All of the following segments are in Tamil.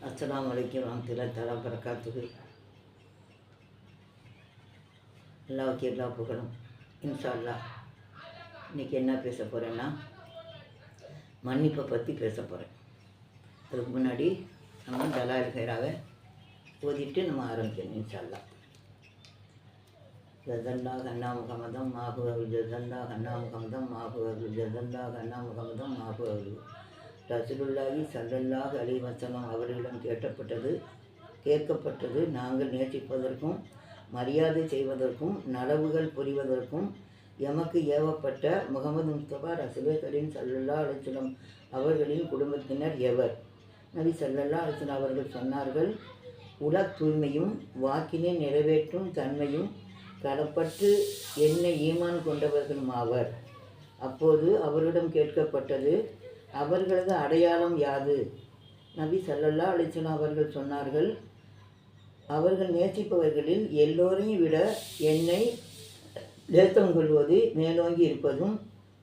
அஸ்லாம் அலைக்கும் வரமத்துல்லாஹி தலா பரக்காத்துஹு அல்லாவுக்கு எல்லா புகழும். இன்ஷா அல்லாஹ் இன்றைக்கி என்ன பேச போகிறேன்னா மன்னிப்பை பற்றி பேச போகிறேன் அதுக்கு முன்னாடி நம்ம தலால் ஹைராவை ஓதிட்டு நம்ம ஆரம்பிக்கணும் இன்ஷால்லா ஜதல்லா கண்ணா முகமதம் மாஹுவல் ஜதல்லா கண்ணா முகமதம் மாஹுவல் ஜதல்லா கண்ணா முகமதம் மாஹுவல் ரசூலுல்லாஹி சல்லல்லாஹ் அலி வசலாம் அவர்களிடம் கேட்டப்பட்டது கேட்கப்பட்டது. நாங்கள் நேசிப்பதற்கும் மரியாதை செய்வதற்கும் நடவுகள் புரிவதற்கும் எமக்கு ஏவப்பட்ட முகமது முஸ்தபா ரசூலே கரீம் சல்லல்லா அலிஸ்லம் அவர்களின் குடும்பத்தினர் எவர்? நபி சல்லல்லா அலிஸ்லம் அவர்கள் சொன்னார்கள் உல தூய்மையும் வாக்கினை நிறைவேற்றும் தன்மையும் கடப்பட்டு என்ன ஈமான் கொண்டவர்களும் ஆவர். அப்போது அவரிடம் கேட்கப்பட்டது அவர்களது அடையாளம் யாது? நபி சல்லல்லா அலிஸ்லாம் அவர்கள் சொன்னார்கள் அவர்கள் நேசிப்பவர்களில் எல்லோரையும் விட என்னை தேத்தம் கொள்வது மேலோங்கி இருப்பதும்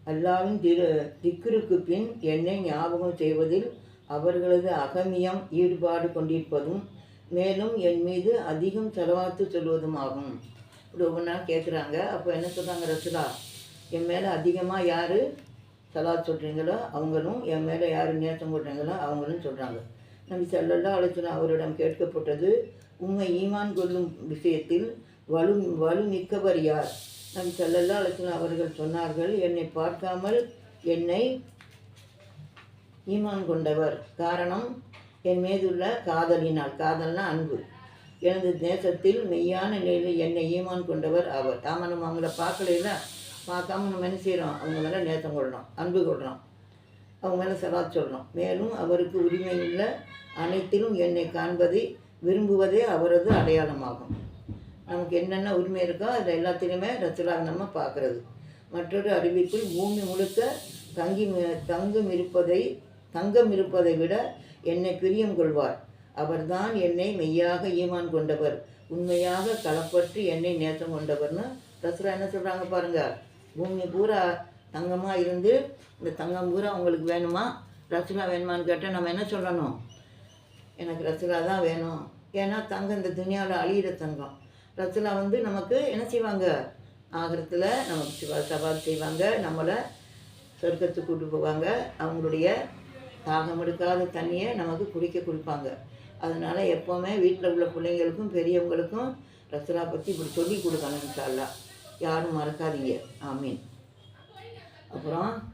அல்லாவின் திரு திக்கிற்கு பின் என்னை ஞாபகம் செய்வதில் அவர்களது அகமியம் ஈடுபாடு கொண்டிருப்பதும் மேலும் என் மீது அதிகம் செலவாத்து சொல்வதும் ஆகும். இப்படி ஒவ்வொன்றா கேட்குறாங்க அப்போ என்ன சொல்கிறாங்க ரசுலா? என் மேலே அதிகமாக யார்? சலாத் சொல்கிறீங்களோ அவங்களும் என் மேலே யார் நேசம் கொள்றீங்களோ அவங்களும் சொல்கிறாங்க நபி சல்லல்லா அலிஸ்லாம் அவரிடம் கேட்கப்பட்டது உண்மை ஈமான் கொள்ளும் விஷயத்தில் வலு வலு மிக்கவர் யார்? நபி சல்லல்லா அலச்சனா அவர்கள் சொன்னார்கள் என்னை பார்க்காமல் என்னை ஈமான் கொண்டவர். காரணம் என் மீதுள்ள காதலினால் காதல்னா அன்பு. எனது தேசத்தில் மெய்யான நிலையில் என்னை ஈமான் கொண்டவர் அவர். தாமனம் அவங்கள பார்க்கலையில? பார்க்காம நம்ம என்ன செய்கிறோம் அவங்க மேலே நேற்றம் கொள்ளணும் அன்பு கொள்கிறோம் அவங்க மேலே சலாத் சொல்லணும் மேலும் அவருக்கு உரிமை உள்ள அனைத்திலும் என்னை காண்பதை விரும்புவதே அவரது அடையாளமாகும். நமக்கு என்னென்ன உரிமை இருக்கோ அது எல்லாத்திலுமே ரசுலாக நம்ம பார்க்குறது. மற்றொரு அறிவிப்பில் பூமி முழுக்க தங்கி தங்கம் இருப்பதை தங்கம் இருப்பதை விட என்னை பிரியம் கொள்வார். அவர்தான் என்னை மெய்யாக ஈமான் கொண்டவர். உண்மையாக களப்பற்று என்னை நேற்றம் கொண்டவர்னு ரசுரா என்ன சொல்கிறாங்க பாருங்கள் பூமி பூரா தங்கமாக இருந்து இந்த தங்கம் பூரா உங்களுக்கு வேணுமா? ரசுலா வேணுமான்னு கேட்டால் நம்ம என்ன சொல்லணும்? எனக்கு ரசுலா தான் வேணும். ஏன்னா தங்கம் இந்த துணியாவில் அழியிற தங்கம். ரசுலா வந்து நமக்கு என்ன செய்வாங்க? ஆகிறத்தில் நமக்கு சிவா சவால் செய்வாங்க. நம்மளை சொர்க்கத்துக்கு கூட்டு போவாங்க. அவங்களுடைய தாகம் எடுக்காத தண்ணியை நமக்கு குடிக்க கொடுப்பாங்க. அதனால் எப்போவுமே வீட்டில் உள்ள பிள்ளைங்களுக்கும் பெரியவங்களுக்கும் ரசுலா பற்றி இப்படி சொல்லி கொடுக்கணும் இன்ஷால்லாம் யாரும் மறக்காதீங்க. ஆமீன். அப்புறம்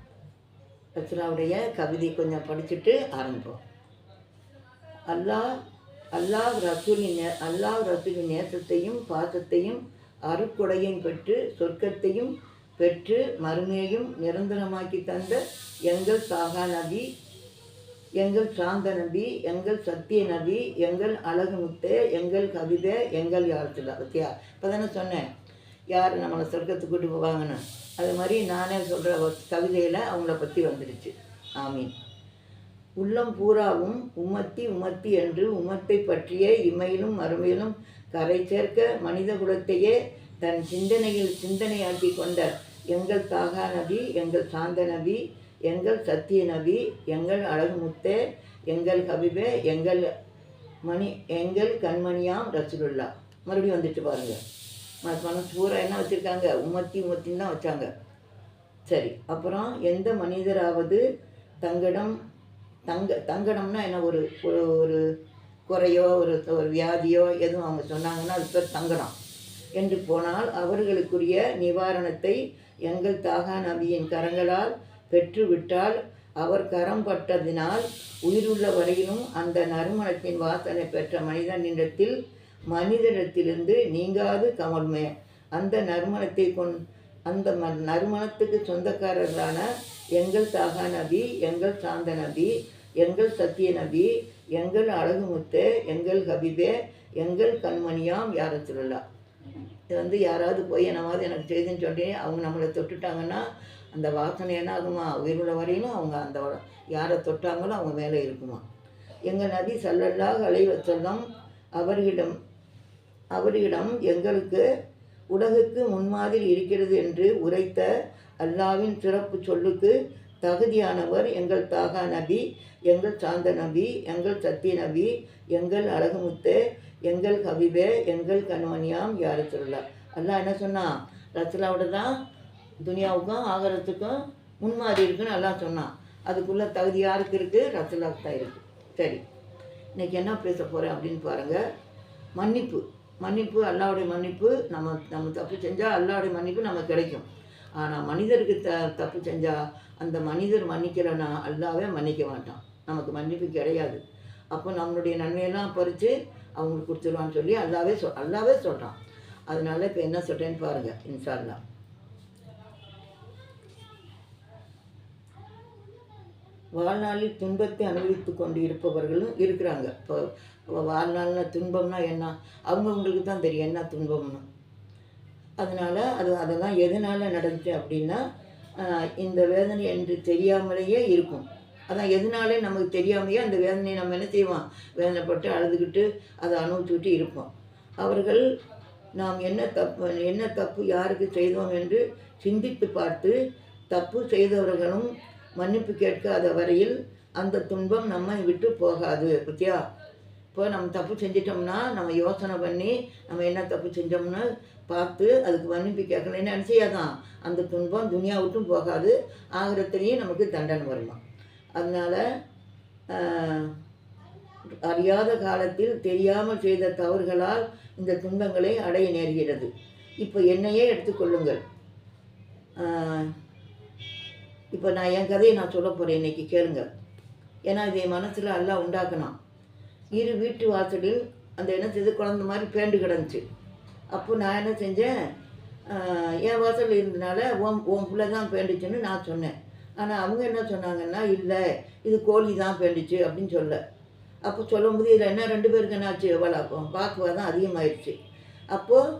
ரசுலாவுடைய கவிதை கொஞ்சம் படிச்சுட்டு ஆரம்பிப்போம். அல்லாஹ் அல்லாஹ் ரசூலின் நே- அல்லாஹ் ரசூலின் நேசத்தையும் பாசத்தையும் அருட்கொடையும் பெற்று சொர்க்கத்தையும் பெற்று மறுமையையும் நிரந்தரமாக்கி தந்த எங்கள் சாகா நபி எங்கள் சாந்த நபி எங்கள் சத்திய நபி எங்கள் அழகுமுத்து எங்கள் கவிதை எங்கள் யாழ்த்துலா பத்தியா? இப்போ தானே சொன்னேன். யார் நம்மளை சொர்க்கத்துக்கு கூட்டு போவாங்கன்னு? அது மாதிரி நானே சொல்கிற கவிதையில் அவங்கள பற்றி வந்துடுச்சு ஆமீன். உள்ளம் பூராவும் உமத்தி உமத்தி என்று உமத்தை பற்றிய இமையிலும் மறுமையிலும் கரை சேர்க்க மனித குலத்தையே தன் சிந்தனையில் சிந்தனையாக்கி கொண்ட எங்கள் தாகா நபி எங்கள் சாந்த நபி எங்கள் சத்திய நபி எங்கள் அழகுமுத்தே எங்கள் கபிபே எங்கள் மணி எங்கள் கண்மணியாம் ரசூலுல்லா மறுபடியும் வந்துட்டு பாருங்கள் மனசு பூரா என்ன வச்சுருக்காங்க? உமத்தி உமத்தின்னு தான் வச்சாங்க. சரி அப்புறம் எந்த மனிதராவது தங்கடம் தங்க தங்கடம்னா என்ன? ஒரு ஒரு ஒரு குறையோ ஒரு ஒரு வியாதியோ எதுவும் அவங்க சொன்னாங்கன்னா அது பேர் தங்கடம். என்று போனால் அவர்களுக்குரிய நிவாரணத்தை எங்கள் தாகா நபியின் கரங்களால் பெற்றுவிட்டால் அவர் கரம் பட்டதினால் உயிருள்ள வரையிலும் அந்த நறுமணத்தின் வாசனை பெற்ற மனிதனிடத்தில் மனிதனிடத்திலிருந்து நீங்காது கமல்மே அந்த நறுமணத்தை கொண் அந்த ம நறுமணத்துக்கு சொந்தக்காரர்களான எங்கள் தாகா நபி எங்கள் சாந்த நபி எங்கள் சத்திய நபி எங்கள் அழகுமுத்து எங்கள் ஹபிபே எங்கள் கண்மணியாம் யார சொல்லலாம் இது வந்து யாராவது போய் என்னவாது எனக்கு செய்துன்னு சொல்லி அவங்க நம்மளை தொட்டுட்டாங்கன்னா அந்த வாசனை என்ன ஆகுமா? உயிருள்ள வரையிலும் அவங்க அந்த யாரை தொட்டாங்களோ அவங்க மேலே இருக்குமா? எங்கள் நபி சல்லல்லாஹ் அலைவசல்லம் அவர்களிடம் அவரிடம் எங்களுக்கு உலகுக்கு முன்மாதிரி இருக்கிறது என்று உரைத்த அல்லாவின் சிறப்பு சொல்லுக்கு தகுதியானவர் எங்கள் தாகா நபி எங்கள் சாந்த நபி எங்கள் சத்திய நபி எங்கள் அழகுமுத்து எங்கள் கவிபே எங்கள் கண்மணியாம் யாரு சொல்லலாம் அல்லாஹ் என்ன சொன்னான் ரசலாவோட தான் துனியாவுக்கும் ஆகரத்துக்கும் முன்மாறி இருக்குன்னு எல்லாம் சொன்னான். அதுக்குள்ளே தகுதி யாருக்கு இருக்குது ரசலாவுக்கு தான் இருக்குது சரி இன்னைக்கு என்ன பேச போகிறேன் அப்படின்னு பாருங்கள் மன்னிப்பு. மன்னிப்பு அல்லாவுடைய மன்னிப்பு நம்ம நம்ம தப்பு செஞ்சால் அல்லாவுடைய மன்னிப்பு நமக்கு கிடைக்கும். ஆனால் மனிதருக்கு த தப்பு செஞ்சால் அந்த மனிதர் மன்னிக்கிறனா அல்லாவே மன்னிக்க மாட்டான். நமக்கு மன்னிப்பு கிடையாது. அப்போ நம்மளுடைய நன்மையெல்லாம் பறித்து அவங்களுக்கு கொடுத்துருவான்னு சொல்லி அல்லாவே சொல் அல்லாவே சொல்கிறான் அதனால இப்போ என்ன சொல்கிறேன்னு பாருங்கள் இன்ஷா வாழ்நாளில் துன்பத்தை அனுபவித்து கொண்டு இருப்பவர்களும் இருக்கிறாங்க. இப்போ வாழ்நாளில் துன்பம்னா என்ன? அவங்கவுங்களுக்கு தான் தெரியும் என்ன துன்பம்னு. அதனால் அது அதெல்லாம் எதனால் நடந்துச்சு அப்படின்னா இந்த வேதனை என்று தெரியாமலேயே இருக்கும். அதான் எதனாலே நமக்கு தெரியாமையே அந்த வேதனையை நம்ம என்ன செய்வோம்? வேதனைப்பட்டு அழுதுகிட்டு அதை அனுபவிச்சுக்கிட்டு இருப்போம். அவர்கள் நாம் என்ன தப்பு என்ன தப்பு யாருக்கு செய்தோம் என்று சிந்தித்து பார்த்து தப்பு செய்தவர்களும் மன்னிப்பு கேட்காத வரையில் அந்த துன்பம் நம்மை விட்டு போகாது பத்தியா? இப்போ நம்ம தப்பு செஞ்சிட்டோம்னா நம்ம யோசனை பண்ணி நம்ம என்ன தப்பு செஞ்சோம்னு பார்த்து அதுக்கு மன்னிப்பு கேட்கணும். என்ன செய்யாதான் அந்த துன்பம் துனியா விட்டும் போகாது. ஆகிரத்துலேயும் நமக்கு தண்டனை வருமா அதனால் அறியாத காலத்தில் தெரியாமல் செய்த தவறுகளால் இந்த துன்பங்களை அடைய நேர்கிறது. இப்போ என்னையே எடுத்துக்கொள்ளுங்கள். இப்போ நான் என் கதையை நான் சொல்ல போகிறேன் இன்றைக்கி கேளுங்க. ஏன்னா இது என் மனசில் எல்லாம் உண்டாக்கணும். இரு வீட்டு வாசலில் அந்த என்ன செய்து குழந்த மாதிரி பேண்டு கிடந்துச்சு. அப்போ நான் என்ன செஞ்சேன்? என் வாசல் இருந்தனால ஓம் உன் பிள்ளை தான் பேண்டுச்சுன்னு நான் சொன்னேன். ஆனால் அவங்க என்ன சொன்னாங்கன்னா இல்லை இது கோழி தான் பேண்டுச்சு அப்படின்னு சொல்ல. அப்போ சொல்லும்போது இதில் என்ன ரெண்டு பேருக்கு என்னாச்சு வளர்ப்போம் வாக்குவாதம் அதிகமாயிடுச்சு அப்போது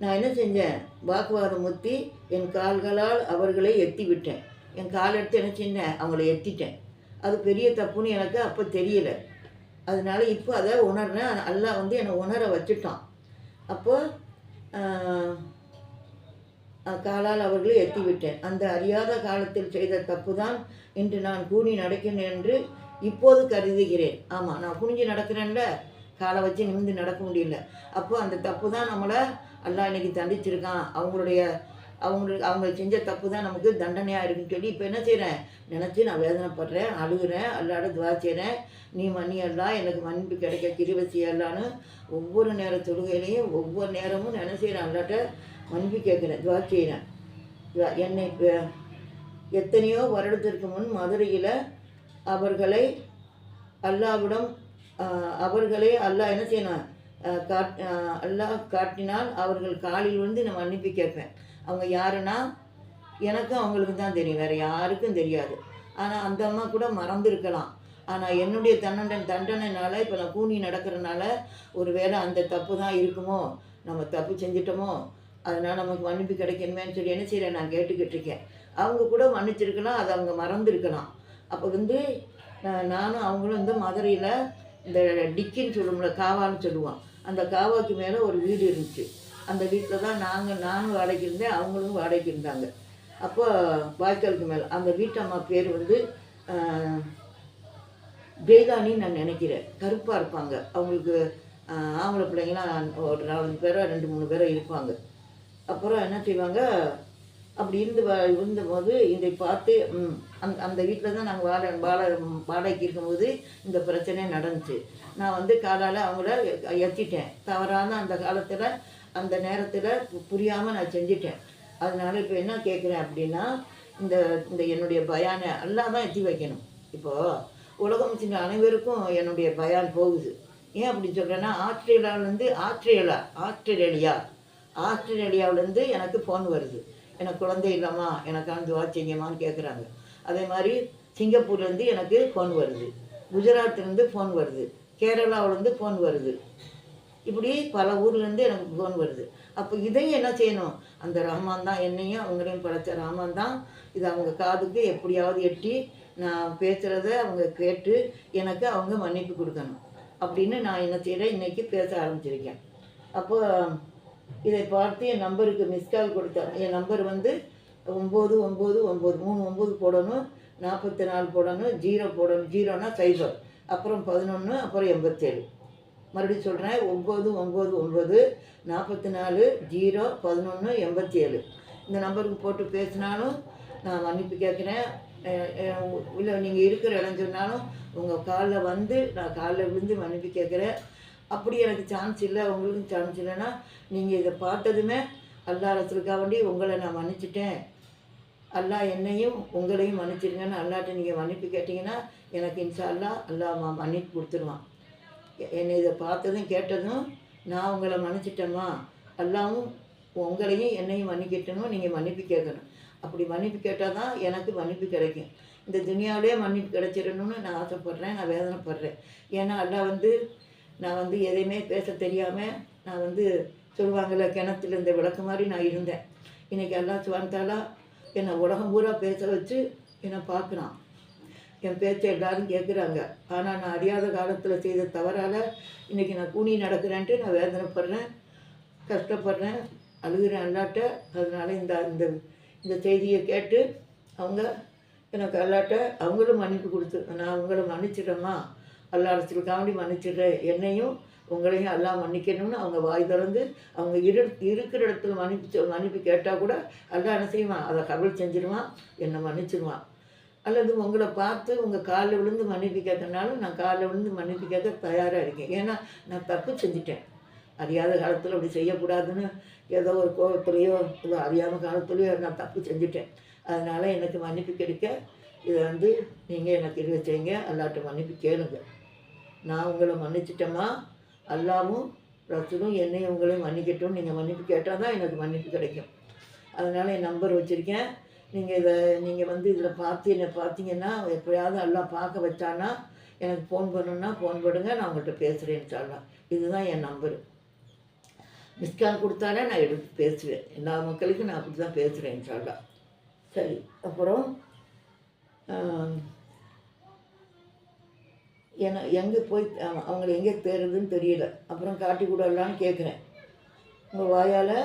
நான் என்ன செஞ்சேன்? வாக்குவாதம் முத்தி என் கால்களால் அவர்களை எத்தி விட்டேன். என் கால் எடுத்து என்ன செஞ்சேன் அவங்கள எத்திட்டேன் அது பெரிய தப்புன்னு எனக்கு அப்போ தெரியல. அதனால இப்போ அதை உணர்றேன். அல்லாஹ் வந்து என்னை உணர வச்சுட்டான். அப்போது காலால் அவர்களை எத்தி விட்டேன். அந்த அறியாத காலத்தில் செய்த தப்பு தான் இன்று நான் கூனி நடக்கிறேன் என்று இப்போது கருதுகிறேன். ஆமாம் நான் குனிஞ்சு நடக்கிறேன்ல? காலை வச்சு நிமிந்து நடக்க முடியல. அப்போ அந்த தப்பு தான் நம்மளை அல்லாஹ் இன்னைக்கு தண்டிச்சிருக்கான். அவங்களுடைய அவங்களுக்கு அவங்க செஞ்ச தப்பு தான் நமக்கு தண்டனையாக இருக்குன்னு சொல்லி இப்போ என்ன செய்கிறேன் நினச்சி நான் வேதனைப்படுறேன் அழுகுறேன் அல்லாட துவா செய்கிறேன் நீ மன்னியெல்லாம் எனக்கு மன்னிப்பு கிடைக்க கிருவை செய்யலான்னு ஒவ்வொரு நேர தொழுகையிலையும் ஒவ்வொரு நேரமும் நான் என்ன செய்கிறேன் அல்லாட்ட மன்னிப்பு கேட்குறேன் துவா செய்கிறேன் என்னை இப்போ எத்தனையோ வருடத்திற்கு முன் மதுரையில் அவர்களை அல்லாவிடம் அவர்களே அல்லாஹ் என்ன செய்யணும்? காட் அல்லாஹ் காட்டினால் அவர்கள் காலில் விழுந்து நான் மன்னிப்பு கேட்பேன். அவங்க யாருன்னா எனக்கும் அவங்களுக்கு தான் தெரியும். வேறு யாருக்கும் தெரியாது. ஆனால் அந்த அம்மா கூட மறந்துருக்கலாம். ஆனால் என்னுடைய தன்னண்டன் தண்டனைனால இப்போ நான் கூனி நடக்கிறனால ஒரு வேளை அந்த தப்பு தான் இருக்குமோ நம்ம தப்பு செஞ்சிட்டோமோ அதனால் நமக்கு மன்னிப்பு கிடைக்கணுமேன்னு சொல்லி என்ன செய்கிறேன் நான் கேட்டுக்கிட்டு இருக்கேன். அவங்க கூட மன்னிச்சிருக்கலாம் அதை அவங்க மறந்துருக்கலாம். அப்போ வந்து நானும் அவங்களும் வந்து மதுரையில் இந்த டிக்கின்னு சொல்லுவோம்ல காவான்னு சொல்லுவான் அந்த காவாக்கு மேலே ஒரு வீடு இருந்துச்சு. அந்த வீட்டில் தான் நாங்கள் நானும் வாடகைக்கு இருந்தேன் அவங்களும் வாடகைக்கு இருந்தாங்க. அப்போ வாய்க்காலுக்கு மேலே அந்த வீட்டம்மா பேர் வந்து ஆஹ், நான் நினைக்கிறேன். கருப்பாக இருப்பாங்க. அவங்களுக்கு ஆம்பளை பிள்ளைங்களாம் ஒரு நாலஞ்சு பேரோ ரெண்டு மூணு பேரோ இருப்பாங்க. அப்புறம் என்ன செய்வாங்க? அப்படி இருந்து வ இருந்தபோது இதை பார்த்து அந் அந்த அந்த வீட்டில் தான் நாங்கள் வாடகை வாடகை வாடகைக்கு இருக்கும்போது இந்த பிரச்சனை நடந்துச்சு. நான் வந்து காலால் அவங்கள எத்திட்டேன் தவறான அந்த காலத்தில் அந்த நேரத்தில் புரியாமல் நான் செஞ்சிட்டேன். அதனால் இப்போ என்ன கேட்குறேன் அப்படின்னா இந்த இந்த என்னுடைய பயானை எல்லாம் தான் எத்தி வைக்கணும். இப்போது உலகம் சின்ன அனைவருக்கும் என்னுடைய பயான் போகுது. ஏன் அப்படி சொல்கிறேன்னா ஆஸ்திரேலியாவிலேருந்து ஆஸ்திரேலியா ஆஸ்திரேலியா ஆஸ்திரேலியாவிலேருந்து எனக்கு ஃபோன் வருது. எனக்கு குழந்தை இல்லாமா எனக்கான துவா செய்யுமான்னு கேட்குறாங்க அதே மாதிரி சிங்கப்பூர்லேருந்து எனக்கு ஃபோன் வருது. குஜராத்லேருந்து ஃபோன் வருது. கேரளாவிலேருந்து ஃபோன் வருது. இப்படி பல ஊர்லேருந்து எனக்கு ஃபோன் வருது. அப்போ இதையும் என்ன செய்யணும்? அந்த ரஹ்மான் தான் என்னையும் அவங்களையும் படைச்ச ரஹ்மான் தான். இது அவங்க காதுக்கு எப்படியாவது எட்டி நான் பேசுகிறத அவங்க கேட்டு எனக்கு அவங்க மன்னிப்பு கொடுக்கணும். அப்படின்னு நான் என்ன செய்கிறேன் இன்றைக்கி பேச ஆரம்பிச்சிருக்கேன். அப்போ இதை பார்த்து என் நம்பருக்கு மிஸ்கால் கொடுத்தேன். என் நம்பர் வந்து ஒம்பது ஒம்பது ஒம்பது மூணு ஒம்பது போடணும். நாற்பத்தி நாலு போடணும். ஜீரோ போடணும். ஜீரோனா சைபர் அப்புறம் பதினொன்று அப்புறம் எண்பத்தேழு. மறுபடியும் சொல்கிறேன் ஒம்பது ஒம்பது ஒம்பது நாற்பத்தி நாலு ஜீரோ பதினொன்று எண்பத்தி ஏழு. இந்த நம்பருக்கு போட்டு பேசினாலும் நான் மன்னிப்பு கேட்குறேன். இல்லை நீங்கள் இருக்கிற இடம் சொன்னாலும் உங்கள் காலில் வந்து நான் காலில் விழுந்து மன்னிப்பு கேட்குறேன். அப்படி எனக்கு சான்ஸ் இல்லை உங்களுக்கும் சான்ஸ் இல்லைன்னா நீங்கள் இதை பார்த்ததுமே அல்லா ரசலுக்காக வேண்டி உங்களை நான் மன்னிச்சிட்டேன். அல்லா என்னையும் உங்களையும் மன்னிச்சிருங்கன்னு அல்லாட்ட நீங்கள் மன்னிப்பு கேட்டிங்கன்னா எனக்கு இன்ஷா அல்லா அல்லா மன்னிப்பு கொடுத்துருவான். என்னை இதை பார்த்ததும் கேட்டதும் நான் உங்களை மன்னிச்சிட்டேம்மா. எல்லாமும் உங்களையும் என்னையும் மன்னிக்கட்டணும் நீங்கள் மன்னிப்பு கேட்கணும். அப்படி மன்னிப்பு கேட்டால் தான் எனக்கு மன்னிப்பு கிடைக்கும். இந்த துனியாவிலே மன்னிப்பு கிடைச்சிடணும்னு நான் ஆசைப்பட்றேன் நான் வேதனைப்படுறேன். ஏன்னா எல்லாம் வந்து நான் வந்து எதையுமே பேச தெரியாமல் நான் வந்து சொல்லுவாங்கள்ல கிணத்துல இந்த விளக்கு மாதிரி நான் இருந்தேன். இன்றைக்கி அல்லா சுவாந்தாலா என்னை உலகம் பூரா பேச வச்சு என்னை பார்க்குறான். என் பேச்சை எல்லாரும் கேட்குறாங்க ஆனால் நான் அறியாத காலத்தில் செய்த தவறால் இன்றைக்கி நான் கூனி நடக்கிறேன்ட்டு நான் வேதனைப்படுறேன் கஷ்டப்படுறேன் அழுகிறேன் அல்லாட்ட. அதனால் இந்த இந்த இந்த செய்தியை கேட்டு அவங்க எனக்கு அல்லாட்ட அவங்களும் மன்னிப்பு கொடுத்து நான் உங்களை மன்னிச்சிடுறேம்மா அல்லா அரசுக்காண்டி மன்னிச்சிடுறேன். என்னையும் உங்களையும் எல்லாம் மன்னிக்கணும்னு அவங்க வாய் திறந்து அவங்க இரு இருக்கிற இடத்துல மன்னிப்பு மன்னிப்பு கேட்டால் கூட எல்லாம் என்ன செய்வான்? அதை கபல் செஞ்சிருவான் என்னை மன்னிச்சிடுவான் அல்லது உங்களை பார்த்து உங்கள் காலில் விழுந்து மன்னிப்பு கேட்கறனாலும் நான் காலில் விழுந்து மன்னிப்பு கேட்க தயாராக இருக்கேன். ஏன்னா நான் தப்பு செஞ்சுட்டேன். அறியாத காலத்தில் அப்படி செய்யக்கூடாதுன்னு ஏதோ ஒரு கோபத்துலேயோ இல்லை அறியாத காலத்துலேயோ நான் தப்பு செஞ்சுட்டேன். அதனால் எனக்கு மன்னிப்பு கிடைக்க இதை வந்து நீங்கள் எனக்கு இருக்க செய்யுங்க அல்லாட்ட மன்னிப்பு கேளுங்க. நான் உங்களை மன்னிச்சிட்டேம்மா. அல்லாவும் ரசூலும் என்னையும் உங்களையும் மன்னிக்கட்டும். நீங்கள் மன்னிப்பு கேட்டால் தான் எனக்கு மன்னிப்பு கிடைக்கும். அதனால் என் நம்பர் வச்சுருக்கேன். நீங்கள் இதை நீங்கள் வந்து இதில் பார்த்து என்னை பார்த்தீங்கன்னா எப்படியாவது எல்லாம் பார்க்க வச்சானா எனக்கு ஃபோன் பண்ணணுன்னா ஃபோன் பண்ணுங்க நான் உங்கள்கிட்ட பேசுகிறேன்னு சொல்லலாம் இதுதான் என் நம்பரு மிஸ்கால் கொடுத்தாலே நான் எடுத்து பேசுவேன். எல்லா மக்களுக்கும் நான் அப்படி தான் பேசுகிறேன் சொல்லலாம் சரி அப்புறம் ஏன்னா எங்கே போய் அவங்கள எங்கே தேடுறதுன்னு தெரியல. அப்புறம் காட்டி கூடலான்னு கேட்குறேன் உங்கள் வாயால்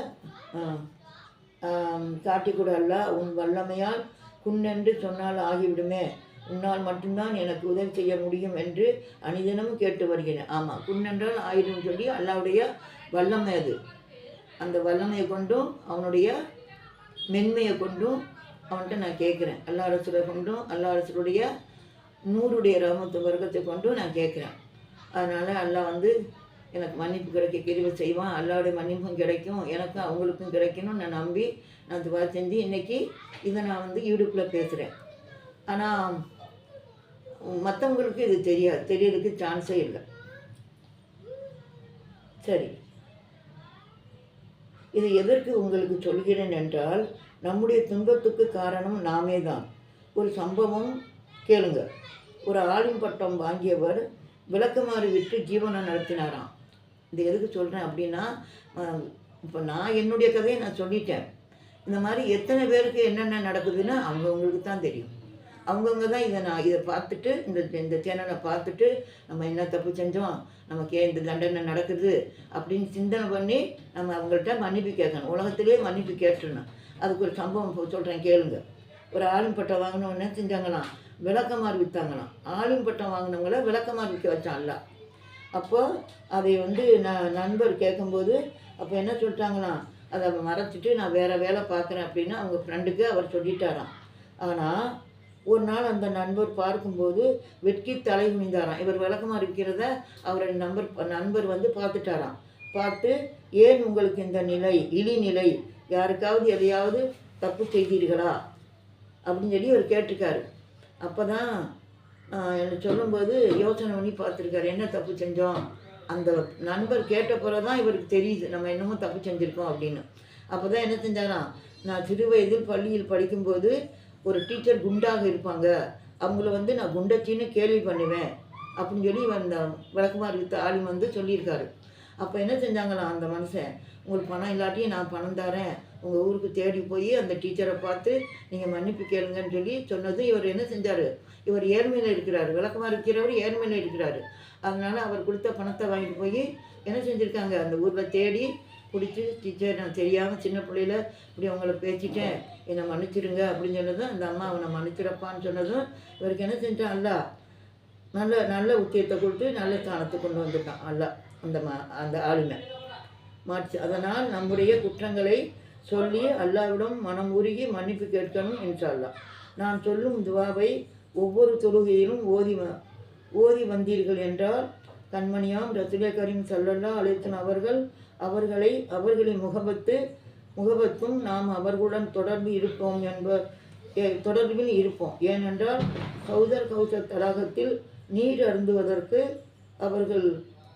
காட்டி அல்ல உன் வல்லமையால் குன்னென்று சொன்னால் ஆகிவிடுமே. உன்னால் மட்டும்தான் எனக்கு உதவி செய்ய முடியும் என்று அனிதினமும் கேட்டு வருகிறேன். ஆமாம் குன்னென்றால் ஆயிடும் சொல்லி அல்லாவுடைய வல்லமை அது. அந்த வல்லமையை கொண்டும் அவனுடைய மென்மையை கொண்டும் அவன்கிட்ட நான் கேட்குறேன். அல்லா அரசுரை கொண்டும் அல்லா அரசருடைய நூறுடைய ரமத்து வர்க்கத்தை கொண்டும் நான் கேட்குறேன். அதனால் அல்லா வந்து எனக்கு மன்னிப்பு கிடைக்க கிருவி செய்வான். அல்லாவுடைய மன்னிப்பும் கிடைக்கும். எனக்கும் அவங்களுக்கும் கிடைக்கணும்னு நான் நம்பி நான் துவா செஞ்சு இன்றைக்கி இதை நான் வந்து யூடியூப்பில் பேசுகிறேன் ஆனால் மற்றவங்களுக்கு இது தெரியாது தெரியறதுக்கு சான்ஸே இல்லை. சரி. இது எதற்கு உங்களுக்கு சொல்கிறேன் என்றால் நம்முடைய துன்பத்துக்கு காரணம் நாமே தான். ஒரு சம்பவம் கேளுங்க. ஒரு ஆளும் பட்டம் வாங்கியவர் விளக்குமாறு விட்டு ஜீவனம் நடத்தினாராம். இது எதுக்கு சொல்கிறேன் அப்படின்னா இப்போ நான் என்னுடைய கதையை நான் சொல்லிட்டேன். இந்த மாதிரி எத்தனை பேருக்கு என்னென்ன நடக்குதுன்னு அவங்கவுங்களுக்கு தான் தெரியும். அவங்கவுங்க தான் இதை நான் இதை பார்த்துட்டு இந்த இந்த சேனலை பார்த்துட்டு நம்ம என்ன தப்பு செஞ்சோம் நமக்கு ஏன் இந்த தண்டனை நடக்குது அப்படின்னு சிந்தனை பண்ணி நம்ம அவங்கள்ட்ட மன்னிப்பு கேட்கணும். உலகத்திலே மன்னிப்பு கேட்டுருணும். அதுக்கு ஒரு சம்பவம் சொல்கிறேன் கேளுங்க. ஒரு ஆளும் பட்டம் வாங்கினவொடனே செஞ்சாங்களாம்? விளக்கமாறு விற்றாங்களாம் ஆளும் பட்டம் வாங்கினவங்கள விளக்கமாறு விற்க வச்சான்ல அப்போ அதை வந்து நான் நண்பர் கேட்கும்போது அப்போ என்ன சொல்லிட்டாங்களாம் அதை மறைச்சிட்டு நான் வேறு வேலை பார்க்குறேன் அப்படின்னு அவங்க ஃப்ரெண்டுக்கு அவர் சொல்லிட்டாராம். ஆனால் ஒரு நாள் அந்த நண்பர் பார்க்கும்போது வெட்கி தலை குனிந்தாராம். இவர் விளக்கமாக இருக்கிறத அவருடைய நம்பர் நண்பர் வந்து பார்த்துட்டாராம். பார்த்து ஏன் உங்களுக்கு இந்த நிலை இழிநிலை யாருக்காவது எதையாவது தப்பு செய்தீர்களா? அப்படின்னு சொல்லி அவர் கேட்டிருக்காரு. அப்போ தான் எனக்கு சொல்லும்போது யோசனை பண்ணி பார்த்துருக்காரு. என்ன தப்பு செஞ்சோம்? அந்த நண்பர் கேட்ட பிறகு தான் இவருக்கு தெரியுது. நம்ம என்னமோ தப்பு செஞ்சுருக்கோம் அப்படின்னு. அப்போ தான் என்ன செஞ்சாராம்? நான் சிறு வயதில் பள்ளியில் படிக்கும்போது ஒரு டீச்சர் குண்டாக இருப்பாங்க. அவங்கள வந்து நான் குண்டச்சின்னு கேள்வி பண்ணுவேன் அப்படின்னு சொல்லி அந்த விளக்குமாறு ஆளும் வந்து சொல்லியிருக்காரு. அப்போ என்ன செஞ்சாங்களாம் அந்த மனுஷன்? உங்களுக்கு பணம் இல்லாட்டியும் நான் பணம் தரேன். உங்கள் ஊருக்கு தேடி போய் அந்த டீச்சரை பார்த்து நீங்கள் மன்னிப்பு கேளுங்கன்னு சொல்லி சொன்னது இவர் என்ன செஞ்சார்? இவர் ஏழ்மையில் இருக்கிறார். விளக்கமாக இருக்கிறவர் ஏழ்மையில் இருக்கிறார். அதனால் அவர் கொடுத்த பணத்தை வாங்கிட்டு போய் என்ன செஞ்சுருக்காங்க? அந்த ஊரில் தேடி பிடிச்சி டீச்சர் நான் தெரியாமல் சின்ன பிள்ளையில இப்படி அவங்கள பேசிட்டேன். என்னை மன்னிச்சிடுங்க அப்படின்னு சொன்னதும் அந்த அம்மா அவனை மன்னிச்சிடப்பான்னு சொன்னதும் இவருக்கு என்ன செஞ்சான்? அல்லா நல்ல நல்ல உத்தியத்தை கொடுத்து நல்ல ஸ்தானத்தை கொண்டு வந்துட்டான். அல்ல அந்த மா அந்த ஆளுமை மாற்றி அதனால் நம்முடைய குற்றங்களை சொல்லி அல்லாவிடம் மனம் உருகி மன்னிப்பு கேட்கணும் இன்ஷா நான் சொல்லும் துவாவை ஒவ்வொரு தொழுகையிலும் ஓதி வ- ஓதி வந்தீர்கள் என்றால் கண்மணியாம் ரசுலே கரீம் சல்லல்லா அழைத்தன் அவர்கள் அவர்களை அவர்களின் முகபத்து முகபத்தும் நாம் அவர்களுடன் தொடர்பு இருப்போம் என்ப தொடர்பில் இருப்போம். ஏனென்றால் கௌதர் கௌசர் தடாகத்தில் நீர் அருந்துவதற்கு அவர்கள்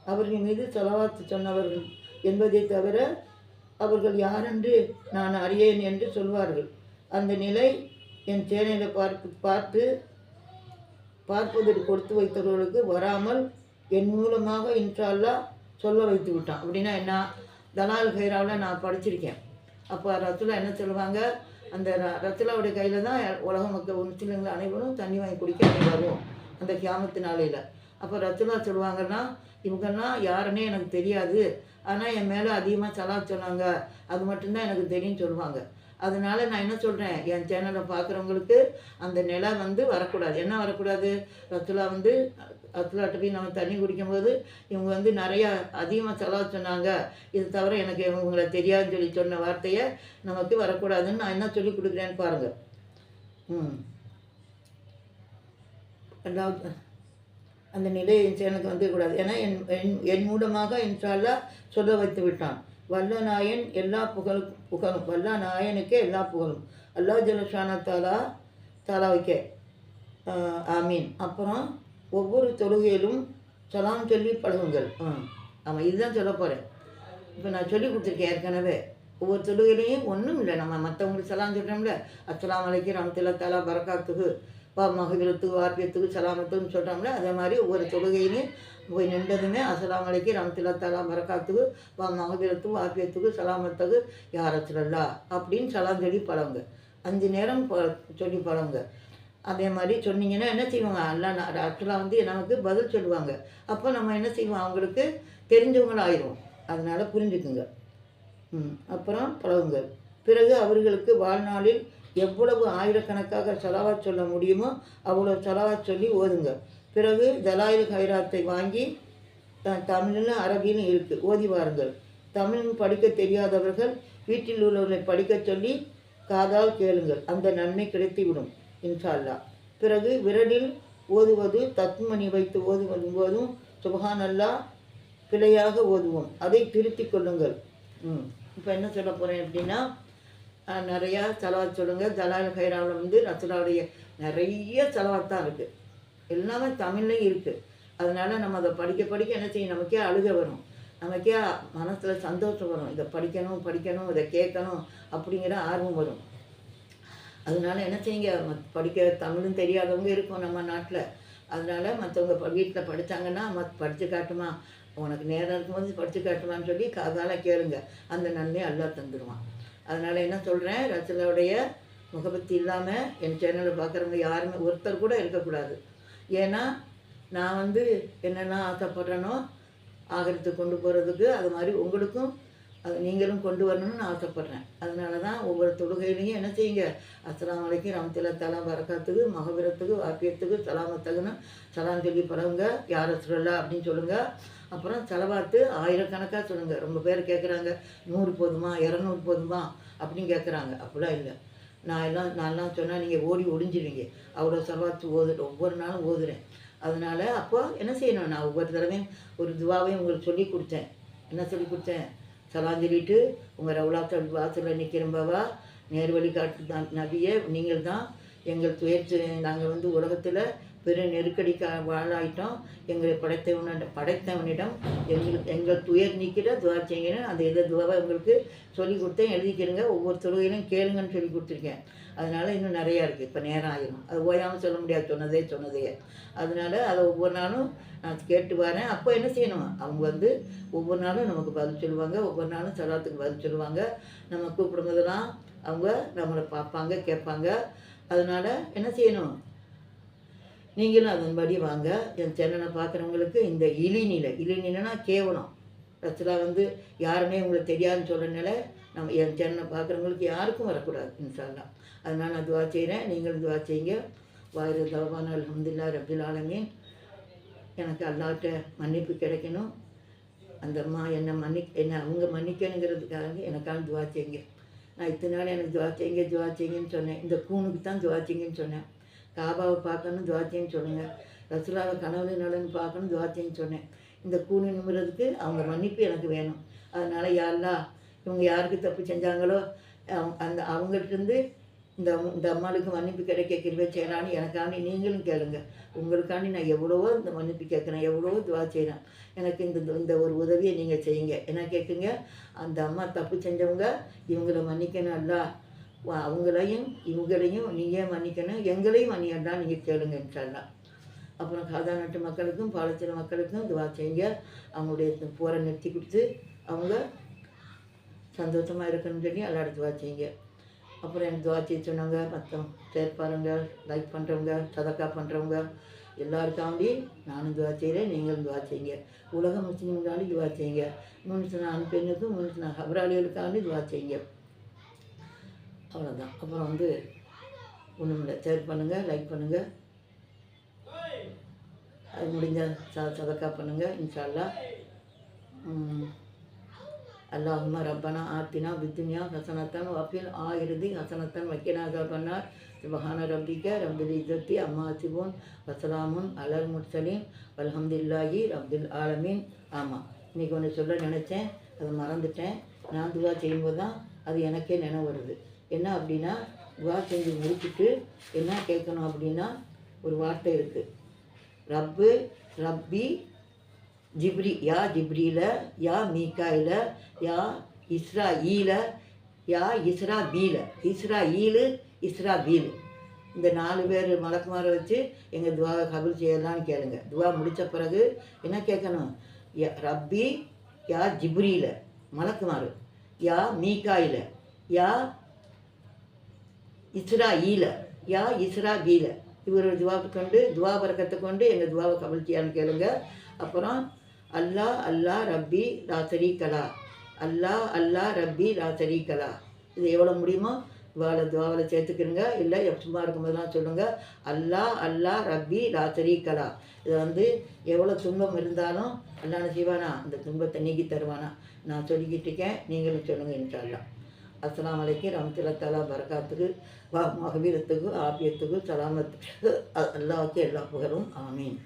அவர்கள் மீது செலவாத்து சொன்னவர்கள் என்பதை தவிர அவர்கள் யாரென்று நான் அறியேன் என்று சொல்வார்கள். அந்த நிலை என் சேனையில பார்த்து பார்த்து பார்ப்பதற்கு கொடுத்து வைத்தவர்களுக்கு வராமல் என் மூலமாக இன்ஷால்லா சொல்ல வைத்து விட்டான். அப்படின்னா என்ன? தலால் ஹைராவில் நான் படிச்சிருக்கேன். அப்போ ரத்துலா என்ன சொல்லுவாங்க? அந்த ரத்துலாவுடைய கையில் தான் உலக மக்கள் முஸ்லிம்கள் அனைவரும் தண்ணி வாங்கி குடிக்க வரும் அந்த கியாமத்து நாளையில். அப்போ ரத்துலா சொல்லுவாங்கன்னா இவங்கெல்லாம் யாருன்னே எனக்கு தெரியாது. ஆனால் என் மேலே அதிகமாக சலா சொன்னாங்க. அது மட்டும்தான் எனக்கு தெரியும்னு சொல்லுவாங்க. அதனால நான் என்ன சொல்கிறேன் என் சேனலை பார்க்குறவங்களுக்கு அந்த நிலை வந்து வரக்கூடாது. என்ன வரக்கூடாது? ரத்துலா வந்து ரத்துலாட்ட போய் நம்ம தண்ணி குடிக்கும்போது இவங்க வந்து நிறையா அதிகமாக செலவு சொன்னாங்க. இது தவிர எனக்கு இவங்களை தெரியாதுன்னு சொல்லி சொன்ன வார்த்தையை நமக்கு வரக்கூடாதுன்னு நான் என்ன சொல்லி கொடுக்குறேன்னு பாருங்கள் ம். ரெண்டாவது அந்த நிலை எனக்கு வந்துக்கூடாது ஏன்னா என் என் என் மூலமாக இன்ஷால்லா சொல்ல வைத்து விட்டான். வல்ல நாயன் எல்லா புகழ் புகழும். வல்ல நாயனுக்கே எல்லா புகழும். அல்லா ஜலஷான தாலா தாலா வைக்க ஆமீன். அப்புறம் ஒவ்வொரு தொழுகையிலும் சலாம் சொல்லி பழகுங்கள். ஆ ஆமாம் இதுதான் சொல்ல போகிறேன் இப்போ நான் சொல்லி கொடுத்துருக்கேன் ஏற்கனவே. ஒவ்வொரு தொழுகையிலையும் ஒன்றும் இல்லை. நம்ம மற்றவங்களுக்கு சலாம் சொல்கிறோம்ல அஸ்லாம் அலைக்கும் ரஹ்மத்துல்லாஹி தாலா பரக்காத்துக்கு மகவிரத்துக்கு வார்ப்பியத்துக்கு சலாமத்துக்குன்னு சொல்கிறோம்ல அதே மாதிரி ஒவ்வொரு தொழுகையிலையும் போய் நின்றதுமே அசலாம் அலைக்கு ரஹ்மத்துல்லாஹி தஆலா மரக்காத்துக்கு வா மகவிரத்துக்கு வார்ப்பியத்துக்கு சலாமத்துக்கு யார் அப்படின்னு சலாம் சொல்லி பழகுங்க அஞ்சு நேரம் ப- சொல்லி பழகுங்க அதே மாதிரி சொன்னீங்கன்னா என்ன செய்வாங்க அல்லா ஆக்சுவலாக வந்து நமக்கு பதில் சொல்லுவாங்க அப்போ நம்ம என்ன செய்வோம் அவங்களுக்கு தெரிஞ்சவங்களாயிரும் அதனால் புரிஞ்சுக்குங்க ம் அப்புறம் பழகுங்கள் பிறகு அவர்களுக்கு வாழ்நாளில் எவ்வளவு ஆயிரக்கணக்காக செலவாக சொல்ல முடியுமோ அவ்வளோ செலவாக சொல்லி ஓதுங்க. பிறகு ஜலாயில் ஹைராத்தை வாங்கி த- அரபின்னு இருக்குது ஓதி வாருங்கள் தமிழ் படிக்க தெரியாதவர்கள் வீட்டில் உள்ளவர்களை படிக்கச் சொல்லி காதால் கேளுங்கள். அந்த நன்மை கிடைத்துவிடும் இன்ஷால்லா. பிறகு விரலில் ஓதுவது தத்மணி வைத்து ஓதுவது போதும். சுபஹான் அல்லாஹ் பிழையாக ஓதுவோம். அதை திருத்திக் கொள்ளுங்கள். ம். இப்போ என்ன சொல்ல போகிறேன் அப்படின்னா நிறையா செலவாத் சொல்லுங்கள் ஜலால் ஹைராவில் வந்து ரசுலாவுடைய நிறைய செலவாத்தான் இருக்குது எல்லாமே தமிழ்லையும் இருக்குது அதனால் நம்ம அதை படிக்க படிக்க என்ன செய்யும் நமக்கே அழுக வரும். நமக்கே மனசில் சந்தோஷம் வரும். இதை படிக்கணும் படிக்கணும் இதை கேட்கணும் அப்படிங்கிற ஆர்வம் வரும். அதனால என்ன செய்யுங்க? மத் படிக்க தமிழும் தெரியாதவங்க இருக்கும் நம்ம நாட்டில். அதனால் மற்றவங்க வீட்டில் படித்தாங்கன்னா மத் படித்து காட்டுமா? உனக்கு நேரம் இருக்கும்போது படித்து காட்டுமான்னு சொல்லி காதால் கேளுங்க. அந்த நன்மையை எல்லாம் தந்துடுவான் அதனால் என்ன சொல்கிறேன் ரசலோடைய முகபத்தி இல்லாமல் என் சேனலை பார்க்குறவங்க யாருமே ஒருத்தர் கூட இருக்கக்கூடாது. ஏன்னா நான் வந்து என்னென்ன ஆசைப்படுறேனோ ஆகிறதுக்கு கொண்டு போகிறதுக்கு அது மாதிரி உங்களுக்கும் அது நீங்களும் கொண்டு வரணும்னு நான் ஆசைப்பட்றேன். அதனால தான் ஒவ்வொரு தொழுகையிலையும் என்ன செய்யுங்க? அஸ்லாம் வலைக்கும் ரமத்துல தலா பரக்காத்துக்கு மகவீரத்துக்கு வாக்கியத்துக்கு சலாமத்தகுன்னு சலாம் சொல்லி பழகுங்க யார் அசுரல்லா அப்படின்னு சொல்லுங்கள் அப்புறம் செலவாத்து ஆயிரக்கணக்காக சொல்லுங்கள் ரொம்ப பேர் கேட்குறாங்க நூறு போதுமா? இரநூறு போதுமா? அப்படின்னு கேட்குறாங்க அப்படிலாம் இல்லை. நான் எல்லாம் நான்லாம் சொன்னால் நீங்கள் ஓடி ஒடிஞ்சிடுவீங்க அவ்வளோ சவாத்து ஓதுறேன் ஒவ்வொரு நாளும் ஓதுறேன். அதனால் அப்போ என்ன செய்யணும்? நான் ஒவ்வொரு தடவையும் ஒரு துவாவையும் உங்களுக்கு சொல்லி கொடுத்தேன். என்ன சொல்லி கொடுத்தேன்? சலாம் உங்கள் ரவுலாக்கள் வாசலில் நிற்கிறம்பவா நேர் வழி காட்டு தான் நபியே நீங்கள் தான் எங்கள் துயர்ச்சி நாங்கள் வந்து உலகத்தில் பெரிய நெருக்கடிக்கு வாழாயிட்டோம் எங்களை படைத்தவன படைத்தவனிடம் எங்கள் எங்கள் துயர் நீக்கிற துவா செய்யுங்கன்னு அந்த இதை துவாவை உங்களுக்கு சொல்லி கொடுத்தேன் எழுதிக்கிறங்க ஒவ்வொரு தொழுகையிலும் கேளுங்கன்னு சொல்லி கொடுத்துருக்கேன். அதனால் இன்னும் நிறையா இருக்குது இப்போ நேரம் ஆயிரும். அது ஓயாமல் சொல்ல முடியாது. சொன்னதே சொன்னதே. அதனால் அதை ஒவ்வொரு நாளும் நான் கேட்டு வரேன். அப்போ என்ன செய்யணும்? அவங்க வந்து ஒவ்வொரு நாளும் நமக்கு பதில் சொல்லுவாங்க. ஒவ்வொரு நாளும் சலாத்துக்கு பதில் சொல்லுவாங்க. நம்ம கூப்பிடும்போதெல்லாம் அவங்க நம்மளை பார்ப்பாங்க கேட்பாங்க. அதனால் என்ன செய்யணும்? நீங்களும் அதன்படி வாங்க. என் சேனலை பார்க்குறவங்களுக்கு இந்த இழிநிலை இழிநிலைனா கேவலம். ஆக்சுவலாக வந்து யாருமே உங்களுக்கு தெரியாதுன்னு சொல்கிறனால நம்ம என் சேனலை பார்க்குறவங்களுக்கு யாருக்கும் வரக்கூடாது இன்ஷால்லா அதனால் நான் துவா செய்கிறேன் நீங்களும் துவா செய்யுங்க. வாயிறு தவான அலமதுல்லா ரபில் ஆலமீன். எனக்கு அல்லாட்ட மன்னிப்பு கிடைக்கணும். அந்த அம்மா என்னை மன்னி என்னை அவங்க மன்னிக்கணுங்கிறதுக்காக எனக்கான துவா செய்யுங்க. நான் இத்தனை நாள் எனக்கு துவா செய்யுங்க துவா செய்யுங்கன்னு சொன்னேன். இந்த கூணுக்கு தான் துவா செய்யுங்கன்னு சொன்னேன். காபாவை பார்க்கணும் துவா சொன்னேங்க. ரசுலாவை கனவுல நலன்னு பார்க்கணும் துவா சொன்னேன். இந்த கூணு நிமிடத்துக்கு அவங்க மன்னிப்பு எனக்கு வேணும். அதனால் யாரெல்லாம் இவங்க யாருக்கு தப்பு செஞ்சாங்களோ அவங்க- அந்த அவங்கள்ட்டருந்து இந்த இந்த அம்மாளுக்கு மன்னிப்பு கிடைக்க கிருபை செய்யலான்னு எனக்காண்டி நீங்களும் கேளுங்க. உங்களுக்காண்டி நான் எவ்வளவோ இந்த மன்னிப்பு கேட்குறேன் எவ்வளவோ துவா செய்கிறேன் எனக்கு இந்த இந்த ஒரு உதவியை நீங்கள் செய்யுங்க. என்ன கேட்குங்க? அந்த அம்மா தப்பு செஞ்சவங்க இவங்களை மன்னிக்கணும் அல்ல. அவங்களையும் இவங்களையும் நீயே மன்னிக்கணும். எங்களையும் மன்னியண்டா நீங்கள் கேளுங்க இன்ஷால்லா அப்புறம் காதா நாட்டு மக்களுக்கும் பாலத்தின மக்களுக்கும் துவா செய்யுங்க. அவங்களுடைய போரை நிறுத்தி கொடுத்து அவங்க சந்தோஷமாக இருக்கணும்னு சொல்லி எல்லாரும் துவா செய்யுங்க. அப்புறம் எனக்கு துவா செய்ய சொன்னவங்க மற்ற ஷேர் லைக் பண்ணுறவங்க சதக்கா பண்ணுறவங்க எல்லாருக்காண்டி நானும் துவா செய்கிறேன் நீங்களும் துவா செய்யுங்க. உலக முஸ்லீம்காண்டி துவா செய்யுங்க. முன்சின ஆண் பெண்ணுக்கும் முன்சின ஹபராளிகளுக்காண்டி துவா செய்யுங்க. அவ்வளோதான் அப்புறம் வந்து ஒன்றும் இல்லை. ஷேர் பண்ணுங்கள் லைக் பண்ணுங்கள் அது முடிஞ்ச ச சதக்கா பண்ணுங்கள் இன்ஷால்லா அல்லாஹும ரப்பனா ஆத்தினா பித்துனியா ஹசனத்தன் வஃபில் ஆயிருதி ஹசனத்தன் வக்கீனாக பண்ணார். சுபஹான ரப்பிக்க ரப்பில் இசத்தி அம்மா சிபோன் வசலாமுன் அலர் முர்சலீம் அல்ஹம்துல்லாஹி ரப்பில் ஆலமீன். ஆமாம் இன்றைக்கி ஒன்று சொல்ல நினச்சேன். அதை மறந்துட்டேன். நான் துவா செய்யும்போது தான் அது எனக்கே நினைவு வருது. என்ன அப்படின்னா துவா செஞ்சு முடிச்சுட்டு என்ன கேட்கணும் அப்படின்னா ஒரு வார்த்தை இருக்குது ரப்பு ரப்பி ஜிப்ரி யா ஜிப்ரியில் யா மீக்காயில் யா இஸ்ரா ஈல யா இஸ்ரா பீல இஸ்ரா ஈலு இஸ்ரா பீலு இந்த நாலு பேர் மலக்குமாரை வச்சு எங்கள் துவாவை கபில் செய்யலான்னு கேளுங்க. துவா முடித்த பிறகு என்ன கேட்கணும்? யா ரப்பி யா ஜிப்ரியில் மலக்குமாறு யா மீக்காயில் யா இஸ்ரா ஈல யா இஸ்ரா பீல இவர் துவாவை கொண்டு துவா பறக்கத்தை கொண்டு எங்கள் துவாவை கபுல் கேளுங்க. அப்புறம் அல்லாஹ் அல்லாஹ் ரப்பி ராசரி கலா அல்லாஹ் அல்லாஹ் ரப்பி ராசரி கலா இது எவ்வளோ முடியுமோ துவாவில் துவாவில் சேர்த்துக்கிறங்க இல்லை எப்ப சும்மா இருக்கும்போதெல்லாம் சொல்லுங்கள் அல்லாஹ் அல்லாஹ் ரப்பி ராசரி கலா இது வந்து எவ்வளோ துன்பம் இருந்தாலும் அல்லான செய்வானா அந்த துன்பத்தை நீக்கி தருவானா. நான் சொல்லிக்கிட்டு இருக்கேன். நீங்களும் சொல்லுங்கள் இன்ஷால்லா அஸ்லாம் அலைக்கும் ரமத்துல தலா பரக்காத்துக்கு மகவீரத்துக்கு ஆபியத்துக்கு சலாமத்துக்கு அல்லாவுக்கு எல்லா புகழும் ஆமீன்